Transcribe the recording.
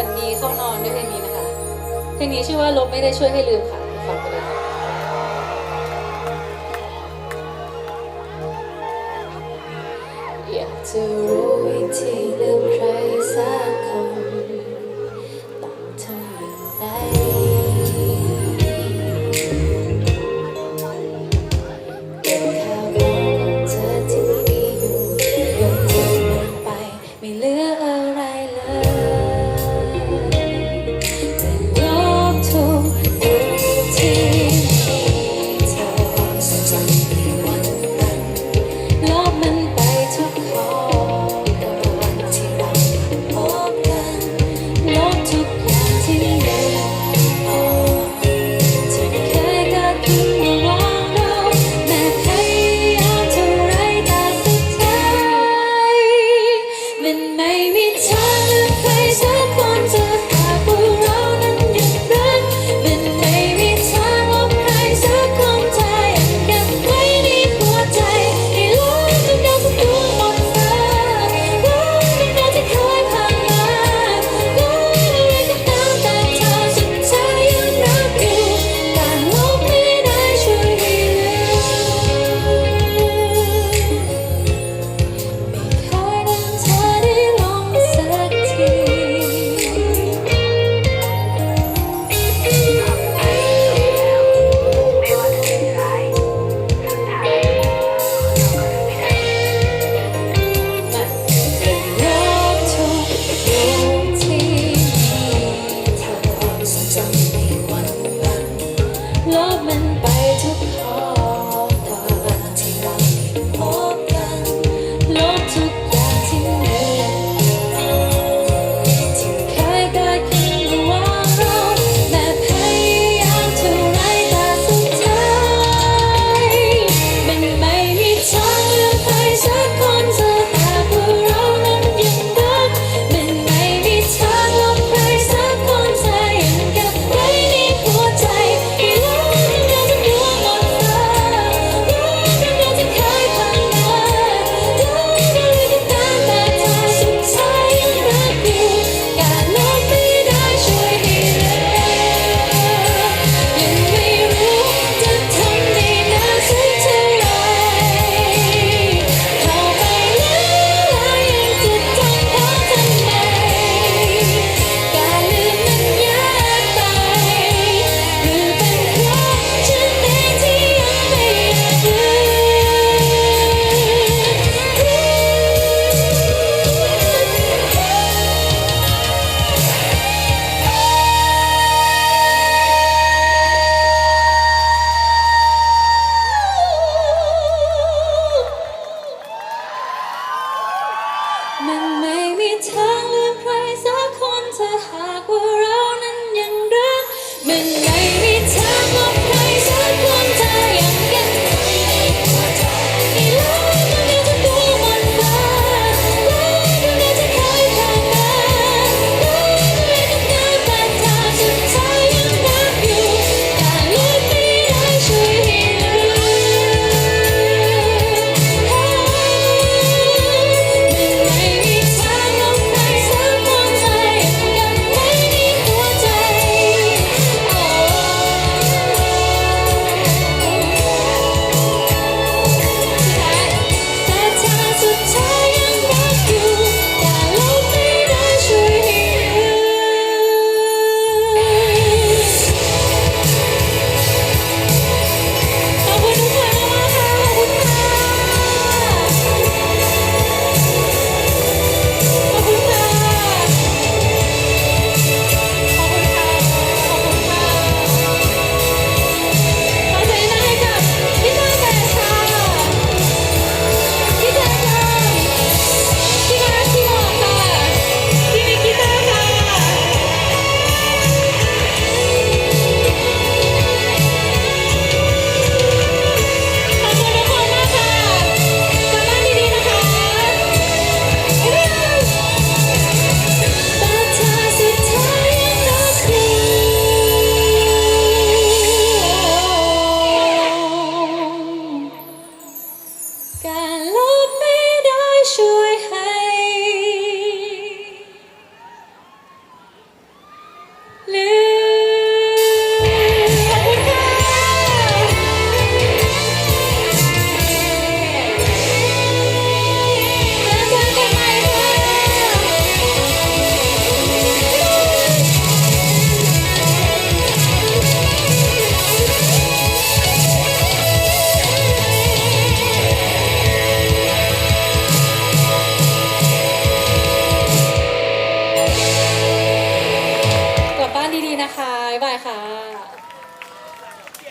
ฝันดีเข้านอนด้วยเพลงนี้นะคะ เพลงนี้ชื่อว่าลบไม่ได้ช่วยให้ลืมค่ะฟังไปเลยค่ะอยากจะรู้วิธีลืมใคร ทางลืมใครสักคนเธอหากว่า sky.